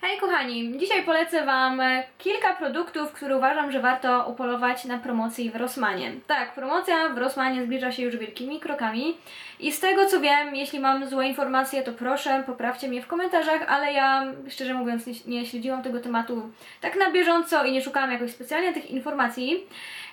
Hej kochani, dzisiaj polecę Wam kilka produktów, które uważam, że warto upolować na promocji w Rossmanie. Tak, promocja w Rossmanie zbliża się już wielkimi krokami i z tego co wiem, jeśli mam złe informacje, to proszę, poprawcie mnie w komentarzach, ale ja szczerze mówiąc nie, nie śledziłam tego tematu tak na bieżąco i nie szukałam jakoś specjalnie tych informacji.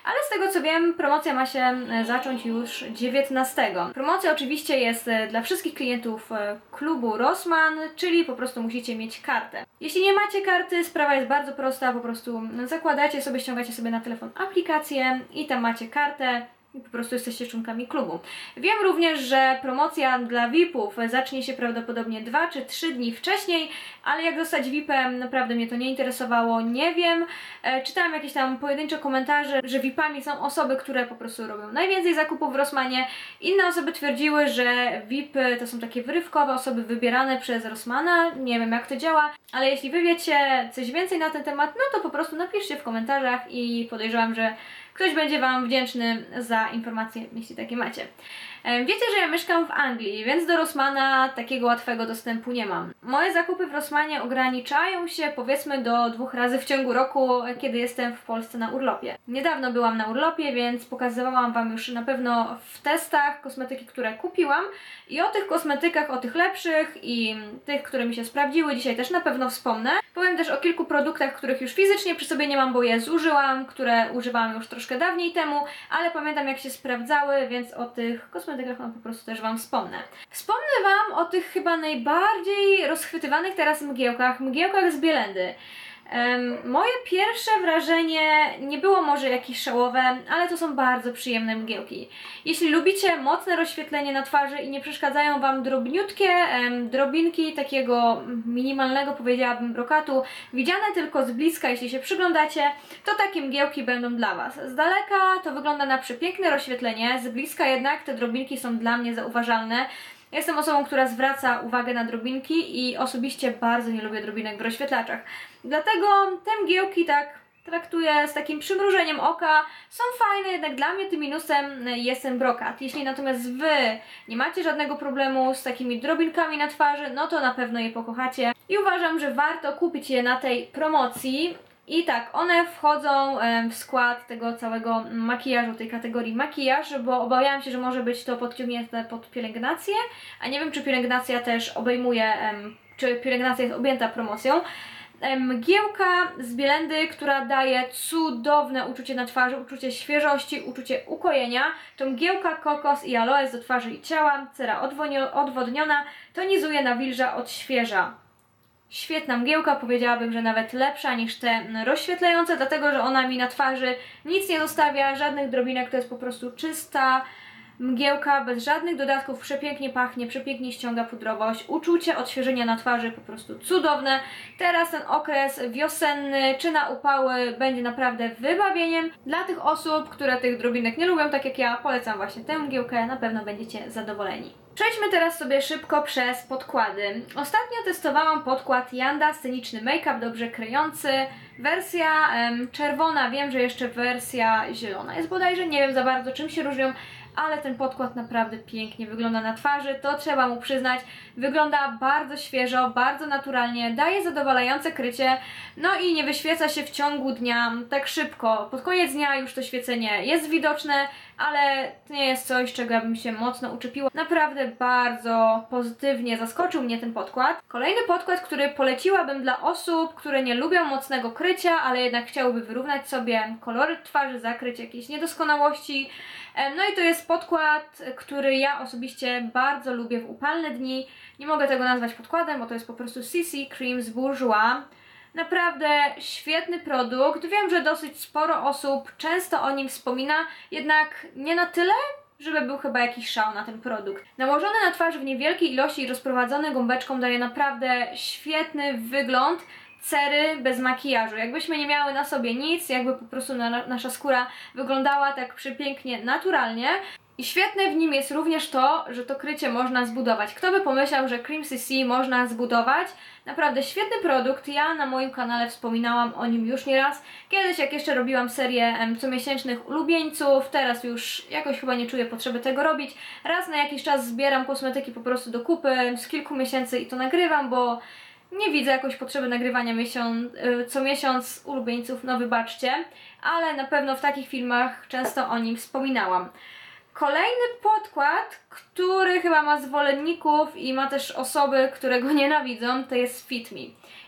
Ale z tego co wiem, promocja ma się e, zacząć już 19. Promocja oczywiście jest e, dla wszystkich klientów e, klubu Rossmann, czyli po prostu musicie mieć kartę. Jeśli nie macie karty, sprawa jest bardzo prosta, po prostu zakładacie sobie, ściągacie sobie na telefon aplikację i tam macie kartę, i po prostu jesteście członkami klubu. Wiem również, że promocja dla VIP-ów zacznie się prawdopodobnie 2 czy 3 dni wcześniej, ale jak zostać VIP-em, naprawdę mnie to nie interesowało, nie wiem. E, czytałam jakieś tam pojedyncze komentarze, że VIP-ami są osoby, które po prostu robią najwięcej zakupów w Rossmanie. Inne osoby twierdziły, że VIP-y to są takie wyrywkowe osoby wybierane przez Rossmana, nie wiem jak to działa, ale jeśli wy wiecie coś więcej na ten temat, no to po prostu napiszcie w komentarzach i podejrzewam, że ktoś będzie Wam wdzięczny za informacje, jeśli takie macie. Wiecie, że ja mieszkam w Anglii, więc do Rossmana takiego łatwego dostępu nie mam. Moje zakupy w Rossmanie ograniczają się powiedzmy do dwóch razy w ciągu roku, kiedy jestem w Polsce na urlopie. Niedawno byłam na urlopie, więc pokazywałam Wam już na pewno w testach kosmetyki, które kupiłam i o tych kosmetykach, o tych lepszych i tych, które mi się sprawdziły, dzisiaj też na pewno wspomnę. Powiem też o kilku produktach, których już fizycznie przy sobie nie mam, bo je zużyłam, które używałam już troszkę dawniej temu, ale pamiętam jak się sprawdzały, więc o tych kosmetykach no po prostu też Wam wspomnę. Wspomnę Wam o tych chyba najbardziej rozchwytywanych teraz mgiełkach, mgiełkach z Bielendy. Moje pierwsze wrażenie nie było może jakieś szałowe, ale to są bardzo przyjemne mgiełki. Jeśli lubicie mocne rozświetlenie na twarzy i nie przeszkadzają Wam drobniutkie drobinki takiego minimalnego, powiedziałabym, brokatu, widziane tylko z bliska, jeśli się przyglądacie, to takie mgiełki będą dla Was. Z daleka to wygląda na przepiękne rozświetlenie, z bliska jednak te drobinki są dla mnie zauważalne. Jestem osobą, która zwraca uwagę na drobinki i osobiście bardzo nie lubię drobinek w rozświetlaczach. Dlatego te mgiełki tak traktuję z takim przymrużeniem oka. Są fajne, jednak dla mnie tym minusem jest ten brokat. Jeśli natomiast Wy nie macie żadnego problemu z takimi drobinkami na twarzy, no to na pewno je pokochacie. I uważam, że warto kupić je na tej promocji. I tak, one wchodzą w skład tego całego makijażu, tej kategorii makijaż, bo obawiałam się, że może być to podciągnięte pod pielęgnację, a nie wiem, czy pielęgnacja też obejmuje, czy pielęgnacja jest objęta promocją. Mgiełka z Bielendy, która daje cudowne uczucie na twarzy, uczucie świeżości, uczucie ukojenia. To mgiełka kokos i aloes do twarzy i ciała, cera odwodniona, tonizuje, nawilża, odświeża. Świetna mgiełka, powiedziałabym, że nawet lepsza niż te rozświetlające, dlatego że ona mi na twarzy nic nie zostawia, żadnych drobinek, to jest po prostu czysta mgiełka, bez żadnych dodatków, przepięknie pachnie, przepięknie ściąga pudrowość, uczucie odświeżenia na twarzy po prostu cudowne. Teraz ten okres wiosenny czy na upały będzie naprawdę wybawieniem. Dla tych osób, które tych drobinek nie lubią, tak jak ja, polecam właśnie tę mgiełkę, na pewno będziecie zadowoleni. Przejdźmy teraz sobie szybko przez podkłady. Ostatnio testowałam podkład Janda Sceniczny Make-up, dobrze kryjący. Wersja em, czerwona, wiem, że jeszcze wersja zielona jest bodajże, nie wiem za bardzo czym się różnią, ale ten podkład naprawdę pięknie wygląda na twarzy, to trzeba mu przyznać. Wygląda bardzo świeżo, bardzo naturalnie, daje zadowalające krycie, no i nie wyświeca się w ciągu dnia tak szybko. Pod koniec dnia już to świecenie jest widoczne, ale to nie jest coś, czego ja bym się mocno uczepiła. Naprawdę bardzo pozytywnie zaskoczył mnie ten podkład. Kolejny podkład, który poleciłabym dla osób, które nie lubią mocnego krycia, ale jednak chciałyby wyrównać sobie kolory twarzy, zakryć jakieś niedoskonałości. No i to jest podkład, który ja osobiście bardzo lubię w upalne dni. Nie mogę tego nazwać podkładem, bo to jest po prostu CC Cream z Bourjois. Naprawdę świetny produkt. Wiem, że dosyć sporo osób często o nim wspomina, jednak nie na tyle, żeby był chyba jakiś szał na ten produkt. Nałożony na twarz w niewielkiej ilości i rozprowadzony gąbeczką daje naprawdę świetny wygląd cery bez makijażu. Jakbyśmy nie miały na sobie nic, jakby po prostu na, nasza skóra wyglądała tak przepięknie, naturalnie. I świetne w nim jest również to, że to krycie można zbudować. Kto by pomyślał, że Cream CC można zbudować? Naprawdę świetny produkt. Ja na moim kanale wspominałam o nim już nieraz. Kiedyś, jak jeszcze robiłam serię em, comiesięcznych ulubieńców, teraz już jakoś chyba nie czuję potrzeby tego robić. Raz na jakiś czas zbieram kosmetyki po prostu do kupy z kilku miesięcy i to nagrywam, bo nie widzę jakoś potrzeby nagrywania miesiąc, y, co miesiąc ulubieńców, no wybaczcie, ale na pewno w takich filmach często o nim wspominałam. Kolejny podkład, który chyba ma zwolenników i ma też osoby, które go nienawidzą, to jest Fit Me.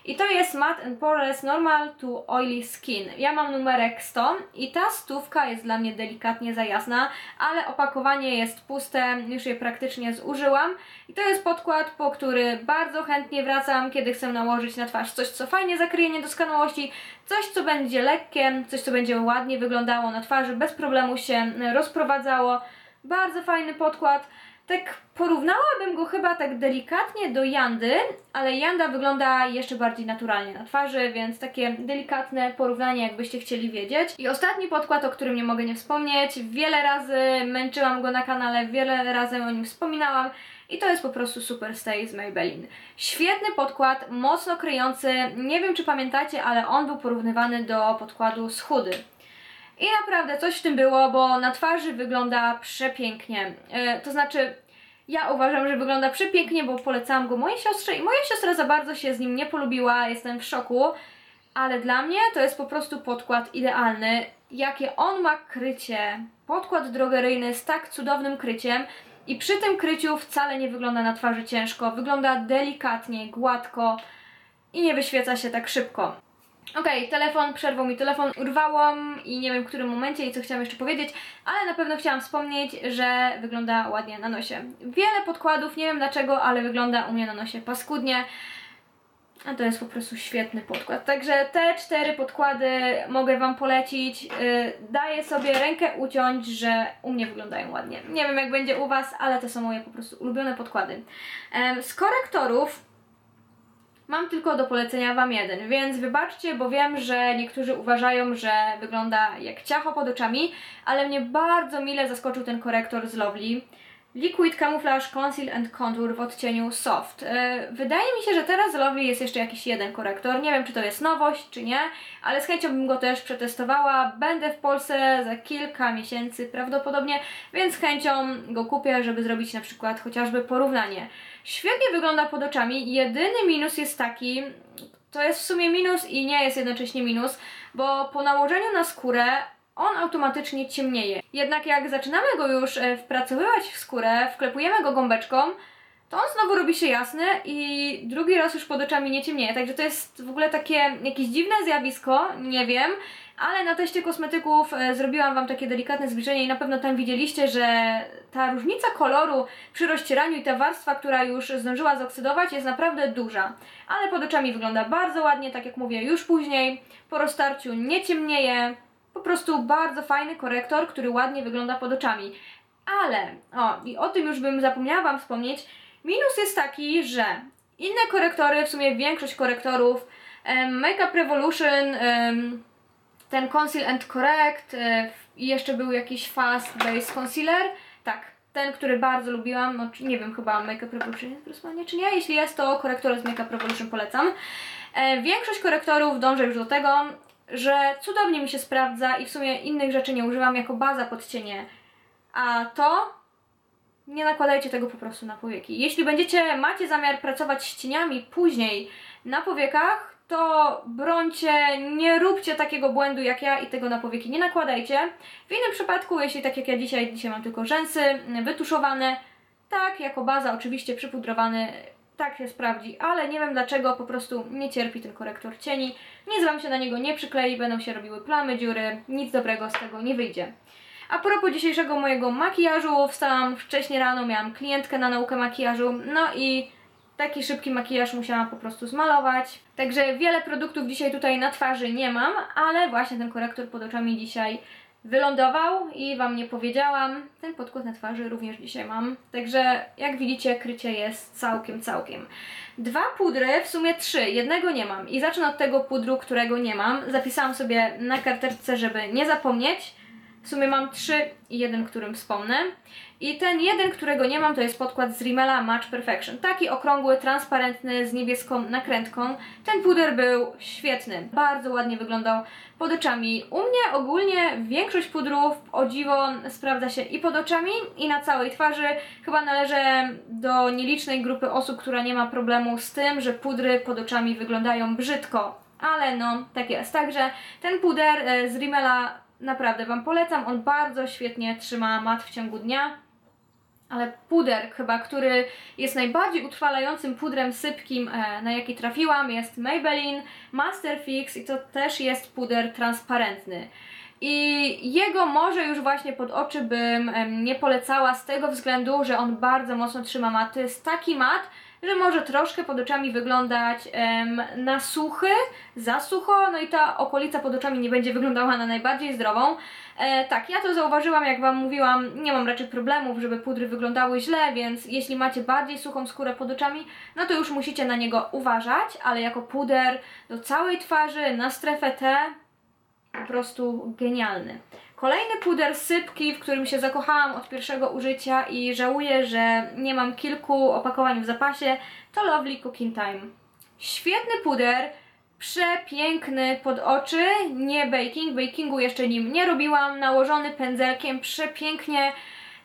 I to jest Matte and Poreless Normal to Oily Skin. Ja mam numerek 100 i ta stówka jest dla mnie delikatnie za jasna, ale opakowanie jest puste, już je praktycznie zużyłam. I to jest podkład, po który bardzo chętnie wracam, kiedy chcę nałożyć na twarz coś, co fajnie zakryje niedoskonałości, coś, co będzie lekkie, coś, co będzie ładnie wyglądało na twarzy, bez problemu się rozprowadzało. Bardzo fajny podkład. Tak porównałabym go chyba tak delikatnie do Jandy, ale Janda wygląda jeszcze bardziej naturalnie na twarzy, więc takie delikatne porównanie, jakbyście chcieli wiedzieć. I ostatni podkład, o którym nie mogę nie wspomnieć, wiele razy męczyłam go na kanale, wiele razy o nim wspominałam i to jest po prostu Super Stay z Maybelline. Świetny podkład, mocno kryjący, nie wiem czy pamiętacie, ale on był porównywany do podkładu z Hudy. I naprawdę coś w tym było, bo na twarzy wygląda przepięknie. E, to znaczy, ja uważam, że wygląda przepięknie, bo polecałam go mojej siostrze i moja siostra za bardzo się z nim nie polubiła, jestem w szoku. Ale dla mnie to jest po prostu podkład idealny. Jakie on ma krycie. Podkład drogeryjny z tak cudownym kryciem. I przy tym kryciu wcale nie wygląda na twarzy ciężko. Wygląda delikatnie, gładko i nie wyświeca się tak szybko. Okej, okay, telefon, przerwał mi telefon, urwałam i nie wiem w którym momencie i co chciałam jeszcze powiedzieć, ale na pewno chciałam wspomnieć, że wygląda ładnie na nosie. Wiele podkładów, nie wiem dlaczego, ale wygląda u mnie na nosie paskudnie. A to jest po prostu świetny podkład. Także te cztery podkłady mogę Wam polecić. Yy, daję sobie rękę uciąć, że u mnie wyglądają ładnie. Nie wiem jak będzie u Was, ale to są moje po prostu ulubione podkłady. Z korektorów Mam tylko do polecenia Wam jeden, więc wybaczcie, bo wiem, że niektórzy uważają, że wygląda jak ciacho pod oczami, ale mnie bardzo mile zaskoczył ten korektor z Lovely. Liquid Camouflage Conceal and Contour w odcieniu Soft. E, wydaje mi się, że teraz Lovely jest jeszcze jakiś jeden korektor. Nie wiem, czy to jest nowość, czy nie, ale z chęcią bym go też przetestowała. Będę w Polsce za kilka miesięcy prawdopodobnie, więc z chęcią go kupię, żeby zrobić na przykład chociażby porównanie. Świetnie wygląda pod oczami. Jedyny minus jest taki, to jest w sumie minus i nie jest jednocześnie minus, bo po nałożeniu na skórę on automatycznie ciemnieje. Jednak jak zaczynamy go już e, wpracowywać w skórę, wklepujemy go gąbeczką, to on znowu robi się jasny i drugi raz już pod oczami nie ciemnieje. Także to jest w ogóle takie jakieś dziwne zjawisko, nie wiem, ale na teście kosmetyków e, zrobiłam Wam takie delikatne zbliżenie i na pewno tam widzieliście, że ta różnica koloru przy rozcieraniu i ta warstwa, która już zdążyła zokszydować jest naprawdę duża. Ale pod oczami wygląda bardzo ładnie, tak jak mówię, już później po roztarciu nie ciemnieje, po prostu bardzo fajny korektor, który ładnie wygląda pod oczami. Ale, o, i o tym już bym zapomniała Wam wspomnieć, minus jest taki, że inne korektory, w sumie większość korektorów, Makeup Revolution, ten Conceal and Correct e, i jeszcze był jakiś Fast Base Concealer, tak, ten, który bardzo lubiłam, no nie wiem, chyba Makeup Revolution jest w Rossmanie, czy nie? Jeśli jest, to korektor z Makeup Revolution polecam. E, większość korektorów dążę już do tego, że cudownie mi się sprawdza i w sumie innych rzeczy nie używam jako baza pod cienie. A to nie nakładajcie tego po prostu na powieki. Jeśli będziecie, macie zamiar pracować z cieniami później na powiekach, to brońcie, nie róbcie takiego błędu jak ja i tego na powieki nie nakładajcie. W innym przypadku, jeśli tak jak ja dzisiaj, dzisiaj mam tylko rzęsy wytuszowane, tak, jako baza oczywiście przypudrowany tak się sprawdzi, ale nie wiem dlaczego po prostu nie cierpi ten korektor cieni. Nic Wam się na niego nie przyklei, będą się robiły plamy, dziury, nic dobrego z tego nie wyjdzie. A propos dzisiejszego mojego makijażu, wstałam wcześniej rano, miałam klientkę na naukę makijażu, no i taki szybki makijaż musiałam po prostu zmalować. Także wiele produktów dzisiaj tutaj na twarzy nie mam, ale właśnie ten korektor pod oczami dzisiaj wylądował i Wam nie powiedziałam. Ten podkład na twarzy również dzisiaj mam. Także jak widzicie krycie jest całkiem, całkiem. Dwa pudry, w sumie trzy, jednego nie mam. I zacznę od tego pudru, którego nie mam. Zapisałam sobie na karteczce, żeby nie zapomnieć. W sumie mam trzy i jeden, którym wspomnę. I ten jeden, którego nie mam, to jest podkład z Rimmela Match Perfection. Taki okrągły, transparentny, z niebieską nakrętką. Ten puder był świetny. Bardzo ładnie wyglądał pod oczami. U mnie ogólnie większość pudrów, o dziwo, sprawdza się i pod oczami, i na całej twarzy. Chyba należę do nielicznej grupy osób, która nie ma problemu z tym, że pudry pod oczami wyglądają brzydko. Ale no, tak jest. Także ten puder e, z Rimmela naprawdę Wam polecam. On bardzo świetnie trzyma mat w ciągu dnia. Ale puder chyba, który jest najbardziej utrwalającym pudrem sypkim, e, na jaki trafiłam, jest Maybelline Master Fix i to też jest puder transparentny. I jego może już właśnie pod oczy bym nie polecała z tego względu, że on bardzo mocno trzyma mat. To jest taki mat, że może troszkę pod oczami wyglądać em, na suchy, za sucho, no i ta okolica pod oczami nie będzie wyglądała na najbardziej zdrową. E, tak, ja to zauważyłam, jak Wam mówiłam, nie mam raczej problemów, żeby pudry wyglądały źle, więc jeśli macie bardziej suchą skórę pod oczami, no to już musicie na niego uważać, ale jako puder do całej twarzy, na strefę T, po prostu genialny. Kolejny puder sypki, w którym się zakochałam od pierwszego użycia i żałuję, że nie mam kilku opakowań w zapasie, to Lovely Cooking Time. Świetny puder, przepiękny pod oczy, nie baking, bakingu jeszcze nim nie robiłam, nałożony pędzelkiem, przepięknie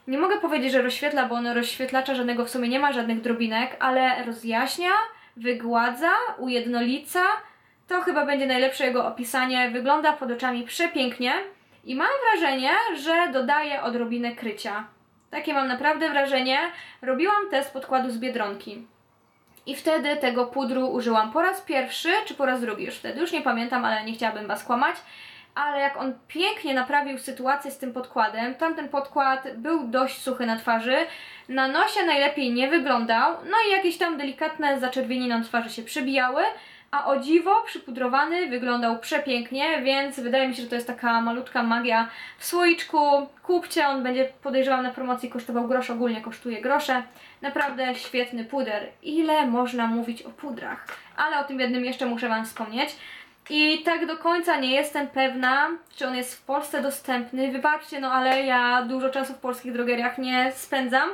nie mogę powiedzieć, że rozświetla, bo on rozświetlacza żadnego w sumie nie ma, żadnych drobinek, ale rozjaśnia, wygładza, ujednolica. To chyba będzie najlepsze jego opisanie. Wygląda pod oczami przepięknie. I mam wrażenie, że dodaje odrobinę krycia. Takie mam naprawdę wrażenie. Robiłam test podkładu z Biedronki. I wtedy tego pudru użyłam po raz pierwszy, czy po raz drugi już wtedy, już nie pamiętam, ale nie chciałabym Was kłamać. Ale jak on pięknie naprawił sytuację z tym podkładem, tamten podkład był dość suchy na twarzy, na nosie najlepiej nie wyglądał, no i jakieś tam delikatne zaczerwieniny na twarzy się przybijały, a o dziwo przypudrowany wyglądał przepięknie, więc wydaje mi się, że to jest taka malutka magia w słoiczku. Kupcie, on będzie podejrzewam na promocji kosztował grosz, ogólnie kosztuje grosze. Naprawdę świetny puder. Ile można mówić o pudrach? Ale o tym jednym jeszcze muszę Wam wspomnieć. I tak do końca nie jestem pewna, czy on jest w Polsce dostępny. Wybaczcie, no ale ja dużo czasu w polskich drogeriach nie spędzam.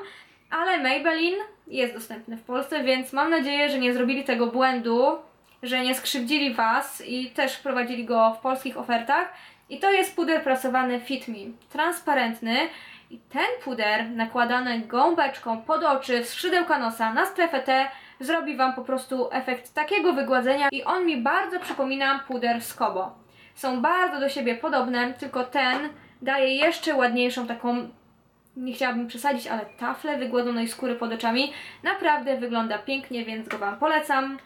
Ale Maybelline jest dostępny w Polsce, więc mam nadzieję, że nie zrobili tego błędu, że nie skrzywdzili Was i też wprowadzili go w polskich ofertach. I to jest puder prasowany Fit Me, transparentny. I ten puder nakładany gąbeczką pod oczy, w skrzydełka nosa, na strefę T zrobi Wam po prostu efekt takiego wygładzenia i on mi bardzo przypomina puder z Kobo. Są bardzo do siebie podobne, tylko ten daje jeszcze ładniejszą taką nie chciałabym przesadzić, ale taflę wygładzonej skóry pod oczami. Naprawdę wygląda pięknie, więc go Wam polecam.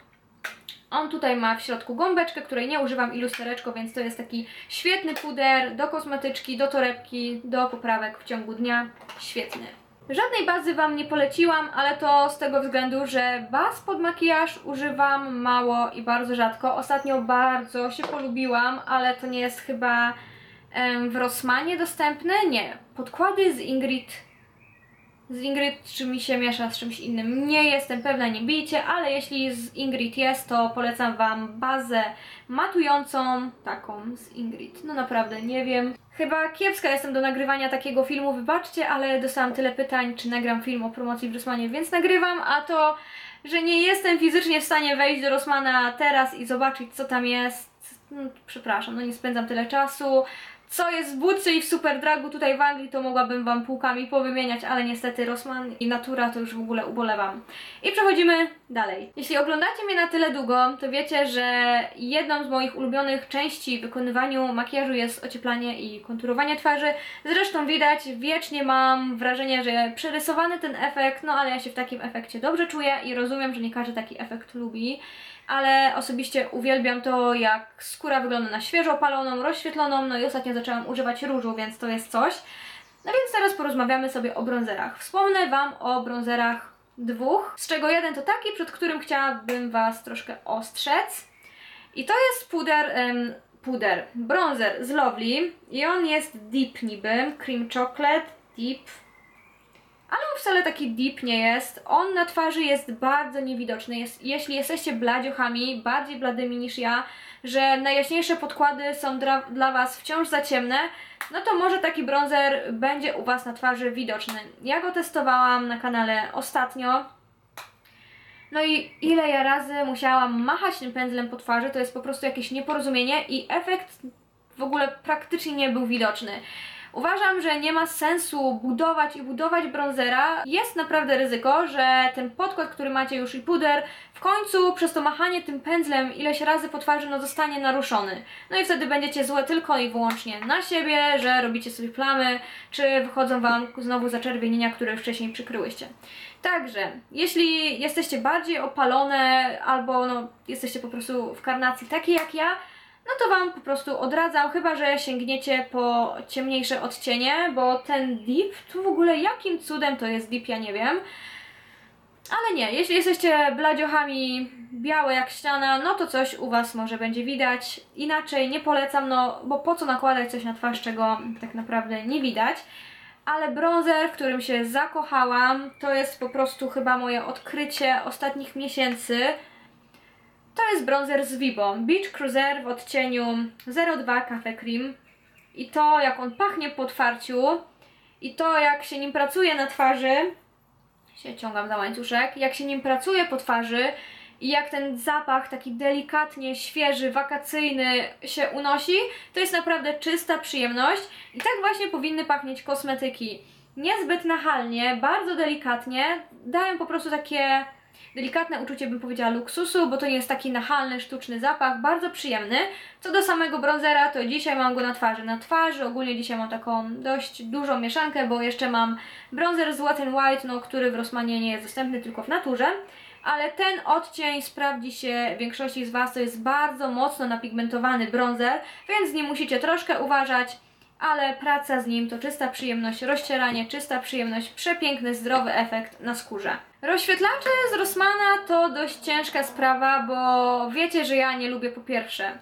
On tutaj ma w środku gąbeczkę, której nie używam i lustereczko, więc to jest taki świetny puder do kosmetyczki, do torebki, do poprawek w ciągu dnia. Świetny. Żadnej bazy Wam nie poleciłam, ale to z tego względu, że baz pod makijaż używam mało i bardzo rzadko. Ostatnio bardzo się polubiłam, ale to nie jest chyba em, w Rossmanie dostępne. Nie. Podkłady z Ingrid z Ingrid, czy mi się miesza z czymś innym. Nie jestem pewna, nie bijcie, ale jeśli z Ingrid jest, to polecam Wam bazę matującą, taką z Ingrid. No naprawdę, nie wiem. Chyba kiepska jestem do nagrywania takiego filmu, wybaczcie, ale dostałam tyle pytań, czy nagram film o promocji w Rossmanie, więc nagrywam, a to, że nie jestem fizycznie w stanie wejść do Rossmana teraz i zobaczyć, co tam jest. No, przepraszam, no nie spędzam tyle czasu co jest w Budce i w Superdragu tutaj w Anglii, to mogłabym Wam półkami powymieniać, ale niestety Rossmann i Natura to już w ogóle ubolewam. I przechodzimy dalej. Jeśli oglądacie mnie na tyle długo, to wiecie, że jedną z moich ulubionych części w wykonywaniu makijażu jest ocieplanie i konturowanie twarzy. Zresztą widać, wiecznie mam wrażenie, że przerysowany ten efekt, no ale ja się w takim efekcie dobrze czuję i rozumiem, że nie każdy taki efekt lubi ale osobiście uwielbiam to, jak skóra wygląda na świeżo opaloną, rozświetloną, no i ostatnio zaczęłam używać różu, więc to jest coś. No więc teraz porozmawiamy sobie o bronzerach. Wspomnę Wam o bronzerach dwóch, z czego jeden to taki, przed którym chciałabym Was troszkę ostrzec. I to jest puder, um, puder, bronzer z Lovely i on jest deep niby, cream chocolate, deep. ale on wcale taki deep nie jest. On na twarzy jest bardzo niewidoczny. Jest, jeśli jesteście bladziochami, bardziej bladymi niż ja, że najjaśniejsze podkłady są dla, Was wciąż za ciemne, no to może taki bronzer będzie u Was na twarzy widoczny. Ja go testowałam na kanale ostatnio. No i ile ja razy musiałam machać tym pędzlem po twarzy, to jest po prostu jakieś nieporozumienie i efekt w ogóle praktycznie nie był widoczny. Uważam, że nie ma sensu budować i budować bronzera. Jest naprawdę ryzyko, że ten podkład, który macie już i puder, w końcu przez to machanie tym pędzlem ileś razy po twarzy no zostanie naruszony. No i wtedy będziecie złe tylko i wyłącznie na siebie, że robicie sobie plamy, czy wychodzą Wam znowu zaczerwienienia, które wcześniej przykryłyście. Także, jeśli jesteście bardziej opalone albo no, jesteście po prostu w karnacji takiej jak ja, no to Wam po prostu odradzam, chyba że sięgniecie po ciemniejsze odcienie, bo ten deep, tu w ogóle jakim cudem to jest deep, ja nie wiem. Ale nie, jeśli jesteście bladziochami białe jak ściana, no to coś u Was może będzie widać. Inaczej nie polecam, no bo po co nakładać coś na twarz, czego tak naprawdę nie widać. Ale bronzer, w którym się zakochałam, to jest po prostu chyba moje odkrycie ostatnich miesięcy. To jest bronzer z Vibo. Beach Cruiser w odcieniu 02 Cafe Cream. I to jak on pachnie po otwarciu i to jak się nim pracuje na twarzy, się ciągam za łańcuszek, jak się nim pracuje po twarzy i jak ten zapach taki delikatnie świeży, wakacyjny się unosi, to jest naprawdę czysta przyjemność i tak właśnie powinny pachnieć kosmetyki. Niezbyt nachalnie, bardzo delikatnie, dają po prostu takie delikatne uczucie, bym powiedziała, luksusu, bo to nie jest taki nachalny, sztuczny zapach, bardzo przyjemny. Co do samego bronzera, to dzisiaj mam go na twarzy. Na twarzy ogólnie dzisiaj mam taką dość dużą mieszankę, bo jeszcze mam bronzer z Wet n White, no, który w Rossmanie nie jest dostępny tylko w naturze. Ale ten odcień sprawdzi się większości z Was, to jest bardzo mocno napigmentowany bronzer, więc nie musicie troszkę uważać ale praca z nim to czysta przyjemność, rozcieranie, czysta przyjemność, przepiękny, zdrowy efekt na skórze. Rozświetlacze z Rossmana to dość ciężka sprawa, bo wiecie, że ja nie lubię po pierwsze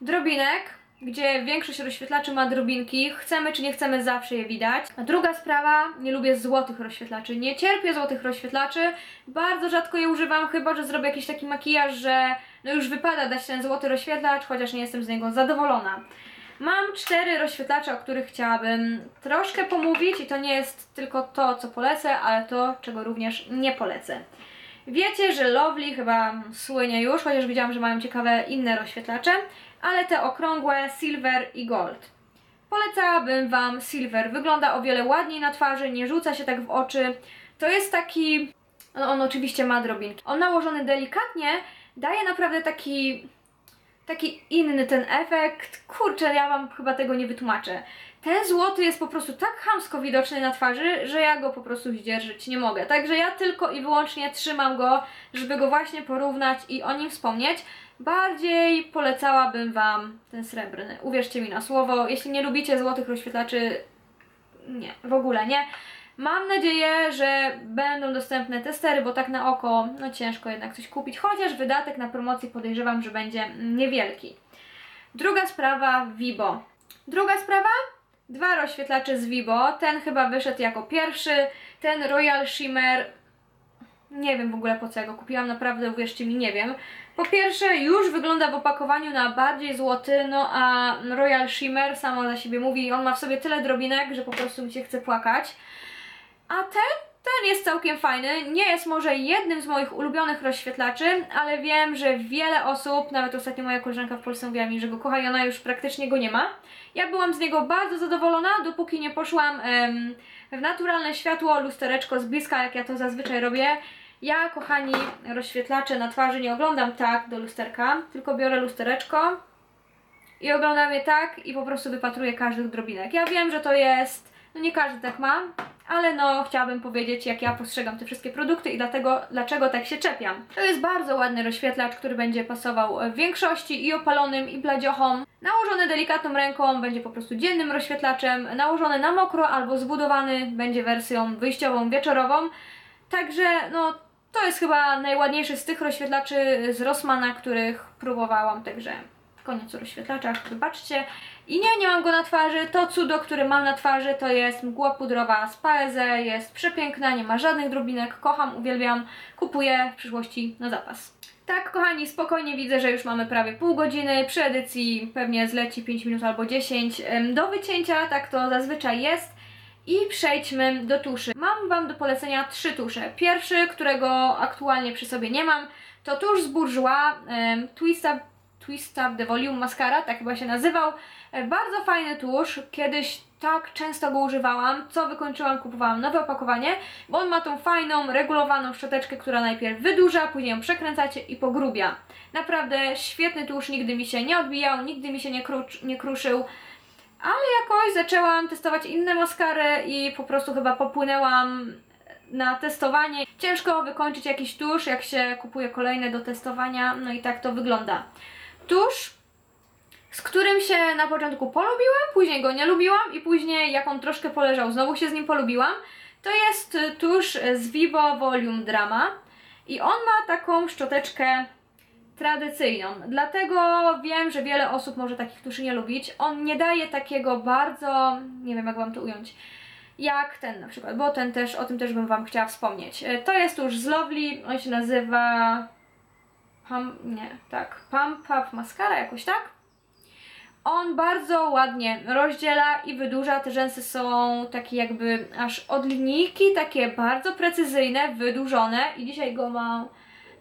drobinek, gdzie większość rozświetlaczy ma drobinki, chcemy czy nie chcemy zawsze je widać. A druga sprawa, nie lubię złotych rozświetlaczy, nie cierpię złotych rozświetlaczy, bardzo rzadko je używam, chyba że zrobię jakiś taki makijaż, że no już wypada dać ten złoty rozświetlacz, chociaż nie jestem z niego zadowolona. Mam cztery rozświetlacze, o których chciałabym troszkę pomówić i to nie jest tylko to, co polecę, ale to, czego również nie polecę. Wiecie, że Lovely chyba słynie już, chociaż widziałam, że mają ciekawe inne rozświetlacze, ale te okrągłe Silver i Gold. Polecałabym Wam Silver. Wygląda o wiele ładniej na twarzy, nie rzuca się tak w oczy. To jest taki... No on oczywiście ma drobinki. On nałożony delikatnie daje naprawdę taki taki inny ten efekt. Kurczę, ja wam chyba tego nie wytłumaczę. Ten złoty jest po prostu tak chamsko widoczny na twarzy, że ja go po prostu zdzierżyć nie mogę. Także ja tylko i wyłącznie trzymam go, żeby go właśnie porównać i o nim wspomnieć. Bardziej polecałabym Wam ten srebrny. Uwierzcie mi na słowo. Jeśli nie lubicie złotych rozświetlaczy, nie, w ogóle nie. Mam nadzieję, że będą dostępne testery, bo tak na oko no ciężko jednak coś kupić, chociaż wydatek na promocję podejrzewam, że będzie niewielki. Druga sprawa Vibo. Druga sprawa? Dwa rozświetlacze z Vibo. Ten chyba wyszedł jako pierwszy. Ten Royal Shimmer nie wiem w ogóle po co ja go kupiłam, naprawdę uwierzcie mi, nie wiem. Po pierwsze, już wygląda w opakowaniu na bardziej złoty, no a Royal Shimmer samo za siebie mówi, on ma w sobie tyle drobinek, że po prostu mi się chce płakać. A ten, ten jest całkiem fajny. Nie jest może jednym z moich ulubionych rozświetlaczy, ale wiem, że wiele osób, nawet ostatnio moja koleżanka w Polsce mówiła mi, że go kocha i ona już praktycznie go nie ma. Ja byłam z niego bardzo zadowolona, dopóki nie poszłam em, w naturalne światło, lustereczko z bliska, jak ja to zazwyczaj robię. Ja, kochani, rozświetlacze na twarzy nie oglądam tak do lusterka, tylko biorę lustereczko i oglądam je tak i po prostu wypatruję każdych drobinek. Ja wiem, że to jest, no nie każdy tak ma, ale no chciałabym powiedzieć, jak ja postrzegam te wszystkie produkty i dlatego, dlaczego tak się czepiam. To jest bardzo ładny rozświetlacz, który będzie pasował w większości i opalonym, i bladziochom. Nałożony delikatną ręką będzie po prostu dziennym rozświetlaczem, nałożony na mokro albo zbudowany będzie wersją wyjściową, wieczorową. Także no to jest chyba najładniejszy z tych rozświetlaczy z Rossmana, których próbowałam, także koniec o rozświetlaczach, wybaczcie. I nie, nie mam go na twarzy. To cudo, które mam na twarzy, to jest mgła pudrowa z Paeze. Jest przepiękna, nie ma żadnych drobinek. Kocham, uwielbiam. Kupuję w przyszłości na zapas. Tak, kochani, spokojnie widzę, że już mamy prawie pół godziny. Przy edycji pewnie zleci 5 minut albo 10 em, do wycięcia, tak to zazwyczaj jest. I przejdźmy do tuszy. Mam Wam do polecenia trzy tusze. Pierwszy, którego aktualnie przy sobie nie mam, to tusz z Bourjois em, Twist Up, Twist Up The Volume Mascara, tak chyba się nazywał. E, Bardzo fajny tusz, kiedyś tak często go używałam, co wykończyłam, kupowałam nowe opakowanie, bo on ma tą fajną, regulowaną szczoteczkę, która najpierw wydłuża, później ją przekręcacie i pogrubia. Naprawdę świetny tusz, nigdy mi się nie odbijał, nigdy mi się nie, krucz, nie kruszył, ale jakoś zaczęłam testować inne maskary i po prostu chyba popłynęłam na testowanie. Ciężko wykończyć jakiś tusz, jak się kupuje kolejne do testowania, no i tak to wygląda. Tusz z którym się na początku polubiłam, później go nie lubiłam i później jak on troszkę poleżał, znowu się z nim polubiłam. To jest tusz z Vivo Volume Drama i on ma taką szczoteczkę tradycyjną. Dlatego wiem, że wiele osób może takich tuszy nie lubić. On nie daje takiego bardzo, nie wiem jak wam to ująć, jak ten na przykład, bo ten też, o tym też bym wam chciała wspomnieć. Y, To jest tusz z Lovely, on się nazywa Pump, nie, tak, Pump Up Mascara, jakoś tak. On bardzo ładnie rozdziela i wydłuża. Te rzęsy są takie jakby aż od linijki, takie bardzo precyzyjne, wydłużone i dzisiaj go mam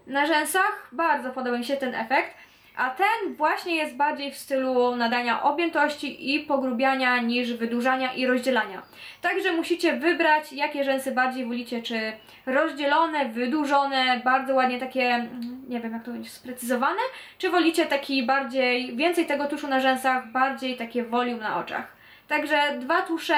na rzęsach. Bardzo podoba mi się ten efekt. A ten właśnie jest bardziej w stylu nadania objętości i pogrubiania niż wydłużania i rozdzielania. Także musicie wybrać, jakie rzęsy bardziej wolicie, czy rozdzielone, wydłużone, bardzo ładnie takie, mm, nie wiem jak to będzie, sprecyzowane, czy wolicie taki bardziej, więcej tego tuszu na rzęsach, bardziej takie volume na oczach. Także dwa tusze,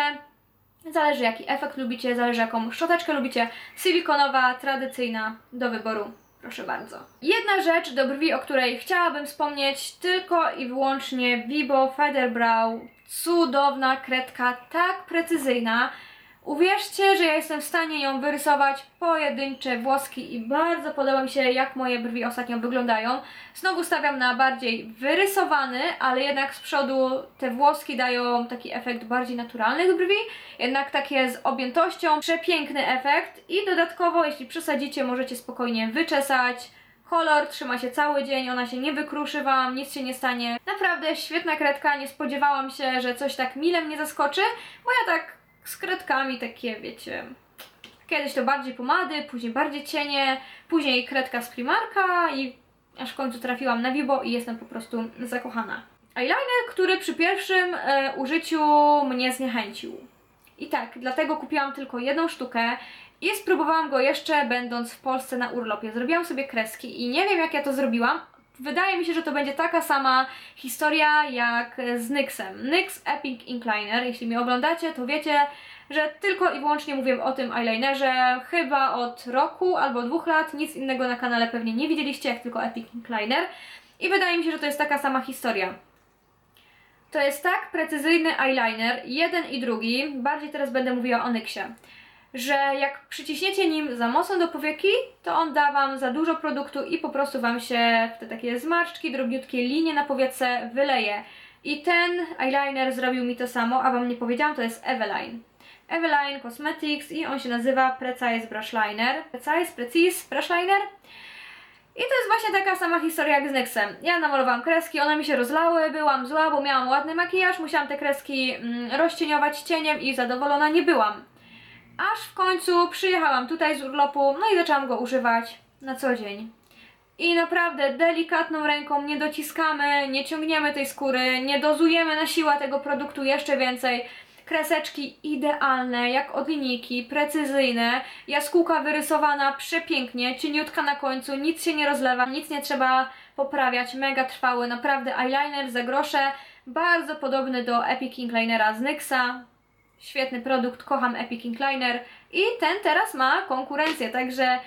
zależy jaki efekt lubicie, zależy jaką szczoteczkę lubicie, silikonowa, tradycyjna, do wyboru. Proszę bardzo. Jedna rzecz do brwi, o której chciałabym wspomnieć, tylko i wyłącznie Vibo Featherbrow. Cudowna kredka, tak precyzyjna. Uwierzcie, że ja jestem w stanie ją wyrysować pojedyncze włoski i bardzo podoba mi się, jak moje brwi ostatnio wyglądają. Znowu stawiam na bardziej wyrysowany, ale jednak z przodu te włoski dają taki efekt bardziej naturalnych brwi, jednak takie z objętością, przepiękny efekt i dodatkowo, jeśli przesadzicie, możecie spokojnie wyczesać. Kolor trzyma się cały dzień, ona się nie wykruszy wam, nic się nie stanie. Naprawdę świetna kredka, nie spodziewałam się, że coś tak mile mnie zaskoczy, bo ja tak z kredkami takie, wiecie, kiedyś to bardziej pomady, później bardziej cienie, później kredka z Primarka i aż w końcu trafiłam na Vibo i jestem po prostu zakochana. Eyeliner, który przy pierwszym e, użyciu mnie zniechęcił. I tak, dlatego kupiłam tylko jedną sztukę i spróbowałam go jeszcze będąc w Polsce na urlopie. Zrobiłam sobie kreski i nie wiem jak ja to zrobiłam. Wydaje mi się, że to będzie taka sama historia jak z NYXem. NYX Epic Incliner, jeśli mnie oglądacie, to wiecie, że tylko i wyłącznie mówię o tym eyelinerze chyba od roku albo dwóch lat. Nic innego na kanale pewnie nie widzieliście, jak tylko Epic Incliner. I wydaje mi się, że to jest taka sama historia. To jest tak precyzyjny eyeliner, jeden i drugi, bardziej teraz będę mówiła o NYXie, że jak przyciśniecie nim za mocno do powieki, to on da Wam za dużo produktu i po prostu Wam się te takie zmarszczki, drobniutkie linie na powiece wyleje. I ten eyeliner zrobił mi to samo, a Wam nie powiedziałam, to jest Eveline. Eveline Cosmetics i on się nazywa Precise Brush Liner. Precise, Precise Brush Liner. I to jest właśnie taka sama historia jak z NYXem. Ja namalowałam kreski, one mi się rozlały, byłam zła, bo miałam ładny makijaż, musiałam te kreski mm, rozcieniować cieniem i zadowolona nie byłam. Aż w końcu przyjechałam tutaj z urlopu, no i zaczęłam go używać na co dzień. I naprawdę delikatną ręką nie dociskamy, nie ciągniemy tej skóry, nie dozujemy na siłę tego produktu jeszcze więcej. Kreseczki idealne, jak od linijki, precyzyjne, jaskółka wyrysowana przepięknie, cieniutka na końcu, nic się nie rozlewa, nic nie trzeba poprawiać, mega trwały, naprawdę eyeliner za grosze, bardzo podobny do Epic Inclinera z NYXa, świetny produkt, kocham Epic Incliner i ten teraz ma konkurencję, także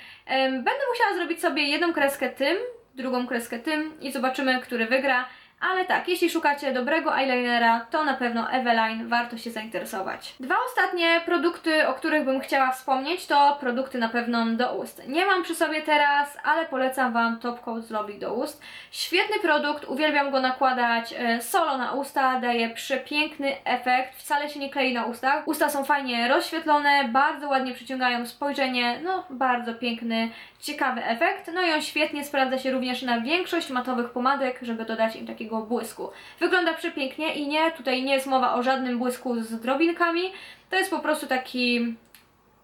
będę musiała zrobić sobie jedną kreskę tym, drugą kreskę tym i zobaczymy, który wygra, Ale tak, jeśli szukacie dobrego eyelinera, to na pewno Eveline warto się zainteresować. Dwa ostatnie produkty, o których bym chciała wspomnieć, to produkty na pewno do ust. Nie mam przy sobie teraz, ale polecam Wam Top Coat z do ust. Świetny produkt, uwielbiam go nakładać e, solo na usta, daje przepiękny efekt, wcale się nie klei na ustach. Usta są fajnie rozświetlone, bardzo ładnie przyciągają spojrzenie, no bardzo piękny, ciekawy efekt. No i on świetnie sprawdza się również na większość matowych pomadek, żeby dodać im takiego błysku. Wygląda przepięknie i nie, tutaj nie jest mowa o żadnym błysku z drobinkami, to jest po prostu taki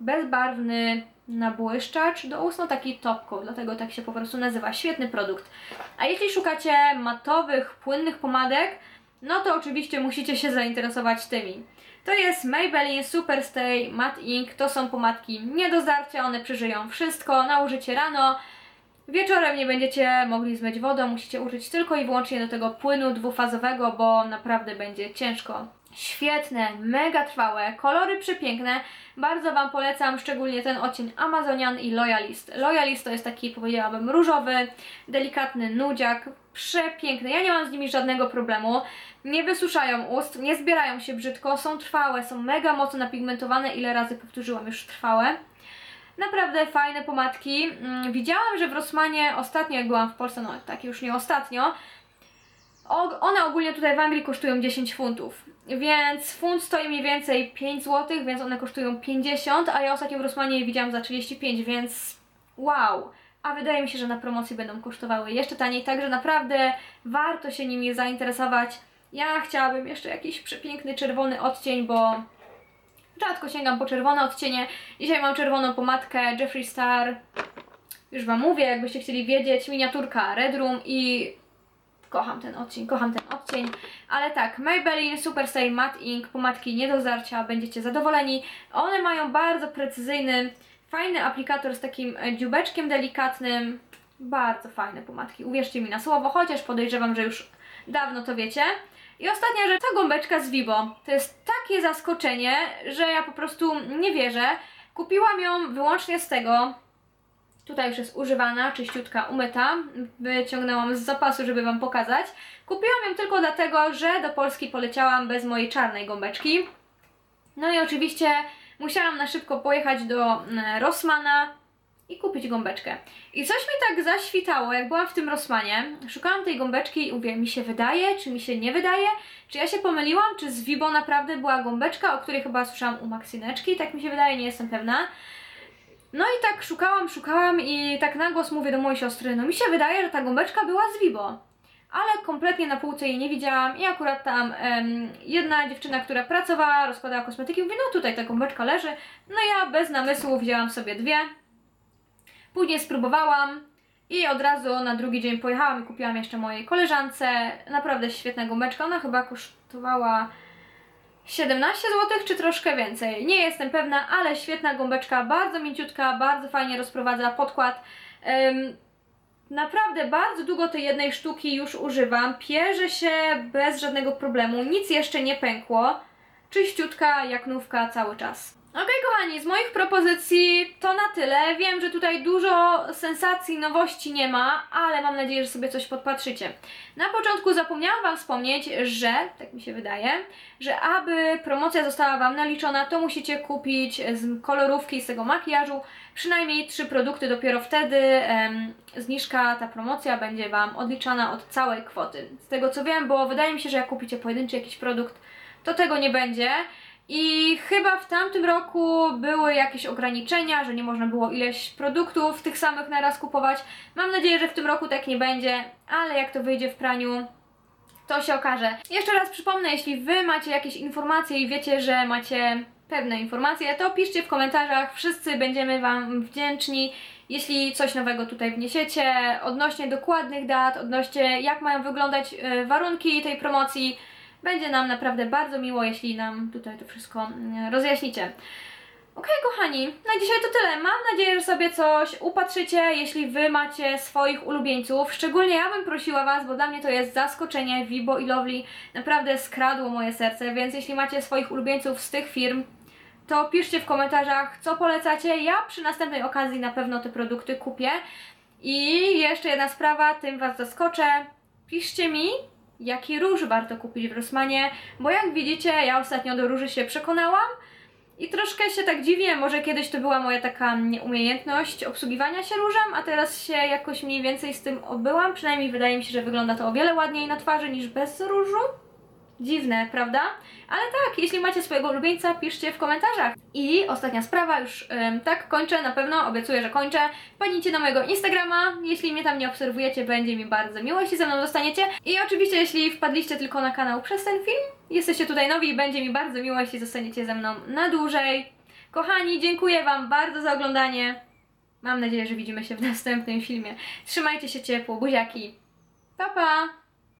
bezbarwny nabłyszczacz do ust, no taki top coat, dlatego tak się po prostu nazywa. Świetny produkt. A jeśli szukacie matowych, płynnych pomadek, no to oczywiście musicie się zainteresować tymi. To jest Maybelline Superstay Matte Ink. To są pomadki nie do zdarcia, one przeżyją wszystko. Nałożycie rano, wieczorem nie będziecie mogli zmyć wodą, musicie użyć tylko i wyłącznie do tego płynu dwufazowego, bo naprawdę będzie ciężko. Świetne, mega trwałe, kolory przepiękne. Bardzo Wam polecam, szczególnie ten odcień Amazonian i Loyalist. Loyalist to jest taki, powiedziałabym, różowy, delikatny nudziak, przepiękny. Ja nie mam z nimi żadnego problemu. Nie wysuszają ust, nie zbierają się brzydko, są trwałe, są mega mocno napigmentowane. Ile razy powtórzyłam już trwałe. Naprawdę fajne pomadki. Mm, widziałam, że w Rossmanie ostatnio, jak byłam w Polsce, no tak już nie ostatnio, one ogólnie tutaj w Anglii kosztują 10 funtów, więc funt stoi mniej więcej 5 zł, więc one kosztują 50, a ja ostatnio w Rossmanie je widziałam za 35, więc wow! A wydaje mi się, że na promocji będą kosztowały jeszcze taniej, także naprawdę warto się nimi zainteresować. Ja chciałabym jeszcze jakiś przepiękny czerwony odcień, bo rzadko sięgam po czerwone odcienie. Dzisiaj mam czerwoną pomadkę Jeffree Star. Już Wam mówię, jakbyście chcieli wiedzieć, miniaturka Red Room i kocham ten odcień, kocham ten odcień. Ale tak, Maybelline Super Stay Matte Ink, pomadki nie do zarcia, będziecie zadowoleni. One mają bardzo precyzyjny, fajny aplikator z takim dziubeczkiem delikatnym. Bardzo fajne pomadki, uwierzcie mi na słowo, chociaż podejrzewam, że już dawno to wiecie. I ostatnia rzecz, ta gąbeczka z Vibo. To jest takie zaskoczenie, że ja po prostu nie wierzę. Kupiłam ją wyłącznie z tego, Tutaj już jest używana, czyściutka, umyta. Wyciągnęłam z zapasu, żeby Wam pokazać. Kupiłam ją tylko dlatego, że do Polski poleciałam bez mojej czarnej gąbeczki. No i oczywiście musiałam na szybko pojechać do mm, Rossmana i kupić gąbeczkę. I coś mi tak zaświtało, jak byłam w tym Rossmanie. Szukałam tej gąbeczki i mówię, mi się wydaje, czy mi się nie wydaje? Czy ja się pomyliłam, czy z Vibo naprawdę była gąbeczka, o której chyba słyszałam u Maxineczki? Tak mi się wydaje, nie jestem pewna. No i tak szukałam, szukałam i tak na głos mówię do mojej siostry, no mi się wydaje, że ta gąbeczka była z Vibo. Ale kompletnie na półce jej nie widziałam i akurat tam um, jedna dziewczyna, która pracowała, rozkładała kosmetyki, mówi, no tutaj ta gąbeczka leży. No ja bez namysłu wzięłam sobie dwie. Później spróbowałam i od razu na drugi dzień pojechałam i kupiłam jeszcze mojej koleżance. Naprawdę świetna gąbeczka, ona chyba kosztowała 17 zł czy troszkę więcej. Nie jestem pewna, ale świetna gąbeczka, bardzo mięciutka, bardzo fajnie rozprowadza podkład. Um, naprawdę bardzo długo tej jednej sztuki już używam. Pierze się bez żadnego problemu, nic jeszcze nie pękło. Czyściutka, jak nówka cały czas. Ok, kochani, z moich propozycji to na tyle. Wiem, że tutaj dużo sensacji, nowości nie ma, ale mam nadzieję, że sobie coś podpatrzycie. Na początku zapomniałam Wam wspomnieć, że, tak mi się wydaje, że aby promocja została Wam naliczona, to musicie kupić z kolorówki, z tego makijażu przynajmniej trzy produkty. Dopiero wtedy em, zniżka, ta promocja będzie Wam odliczana od całej kwoty. Z tego co wiem, bo wydaje mi się, że jak kupicie pojedynczy jakiś produkt, to tego nie będzie. I chyba w tamtym roku były jakieś ograniczenia, że nie można było ileś produktów tych samych naraz kupować. Mam nadzieję, że w tym roku tak nie będzie, ale jak to wyjdzie w praniu, to się okaże. Jeszcze raz przypomnę, jeśli Wy macie jakieś informacje i wiecie, że macie pewne informacje, to piszcie w komentarzach. Wszyscy będziemy Wam wdzięczni, jeśli coś nowego tutaj wniesiecie, odnośnie dokładnych dat, odnośnie jak mają wyglądać e, warunki tej promocji. Będzie nam naprawdę bardzo miło, jeśli nam tutaj to wszystko mm, rozjaśnicie. Ok, kochani, na dzisiaj to tyle. Mam nadzieję, że sobie coś upatrzycie, jeśli Wy macie swoich ulubieńców. Szczególnie ja bym prosiła Was, bo dla mnie to jest zaskoczenie. Vibo i Lovely naprawdę skradło moje serce, więc jeśli macie swoich ulubieńców z tych firm, to piszcie w komentarzach, co polecacie. Ja przy następnej okazji na pewno te produkty kupię. I jeszcze jedna sprawa, tym Was zaskoczę. Piszcie mi, jaki róż warto kupić w Rossmanie, bo jak widzicie, ja ostatnio do róży się przekonałam i troszkę się tak dziwię, może kiedyś to była moja taka umiejętność obsługiwania się różem, a teraz się jakoś mniej więcej z tym obyłam, przynajmniej wydaje mi się, że wygląda to o wiele ładniej na twarzy niż bez różu. Dziwne, prawda? Ale tak, jeśli macie swojego ulubieńca, piszcie w komentarzach. I ostatnia sprawa, już ym, tak kończę, na pewno, obiecuję, że kończę. Wpadnijcie na mojego Instagrama, jeśli mnie tam nie obserwujecie, będzie mi bardzo miło, jeśli ze mną zostaniecie. I oczywiście, jeśli wpadliście tylko na kanał przez ten film, jesteście tutaj nowi, będzie mi bardzo miło, jeśli zostaniecie ze mną na dłużej. Kochani, dziękuję Wam bardzo za oglądanie. Mam nadzieję, że widzimy się w następnym filmie. Trzymajcie się ciepło, buziaki. Pa, pa!